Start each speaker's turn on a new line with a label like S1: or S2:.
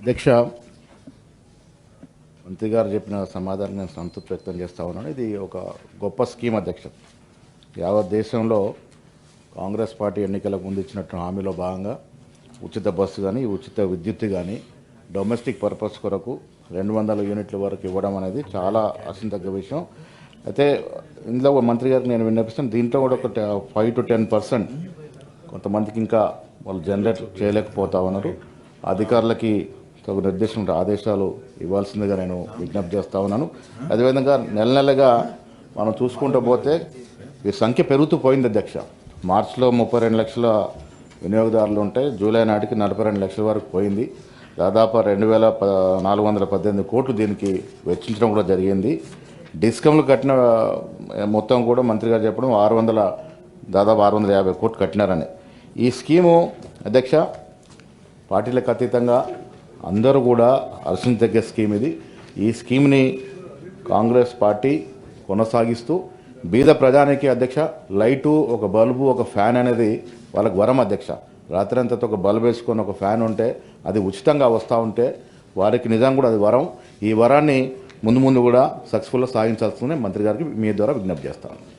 S1: అధ్యక్ష మంత్రి గారు చెప్పిన సమాధానం నేను సంతృప్తి వ్యక్తం చేస్తా ఉన్నాను. ఇది ఒక గొప్ప స్కీమ్ అధ్యక్ష. యావత్ దేశంలో కాంగ్రెస్ పార్టీ ఎన్నికలకు ముందు ఇచ్చినట్టు హామీలో భాగంగా ఉచిత బస్సు కానీ ఉచిత విద్యుత్ కానీ డొమెస్టిక్ పర్పస్ కొరకు రెండు వందల యూనిట్ల వరకు ఇవ్వడం అనేది చాలా అసంతగ్గ విషయం. అయితే ఇందులో మంత్రి గారికి నేను విన్నపిస్తాను. దీంట్లో కూడా ఒక ఫైవ్ టు టెన్ పర్సెంట్ కొంతమందికి ఇంకా వాళ్ళు జనరేట్ చేయలేకపోతా ఉన్నారు. అధికారులకి తగు నిర్దేశం ఆదేశాలు ఇవ్వాల్సిందిగా నేను విజ్ఞప్తి చేస్తా ఉన్నాను. అదేవిధంగా నెల నెలగా మనం చూసుకుంటూ పోతే ఈ సంఖ్య పెరుగుతూ పోయింది అధ్యక్ష. మార్చిలో ముప్పై రెండు లక్షల వినియోగదారులు ఉంటే జూలై నాటికి నలభై రెండు లక్షల వరకు పోయింది. దాదాపు రెండు వేల ప నాలుగు వందల పద్దెనిమిది కోట్లు దీనికి వెచ్చించడం కూడా జరిగింది. డిస్కమ్లు కట్టిన మొత్తం కూడా మంత్రి గారు చెప్పడం ఆరు వందల దాదాపు ఆరు వందల యాభై కోట్లు కట్టినారని. ఈ స్కీము అధ్యక్ష పార్టీలకు అతీతంగా అందరూ కూడా హర్షించదగ్గ స్కీమ్ ఇది. ఈ స్కీమ్ని కాంగ్రెస్ పార్టీ కొనసాగిస్తూ బీద ప్రజానికి అధ్యక్ష లైటు ఒక బల్బు ఒక ఫ్యాన్ అనేది వాళ్ళకు వరం అధ్యక్ష. రాత్రంతతో ఒక బల్బ్ వేసుకొని ఒక ఫ్యాన్ ఉంటే అది ఉచితంగా వస్తూ ఉంటే వారికి నిజం కూడా అది వరం. ఈ వరాన్ని ముందు ముందు కూడా సక్సెస్ఫుల్గా సాగించాల్సిందని మంత్రి గారికి మీ ద్వారా విజ్ఞప్తి చేస్తాను.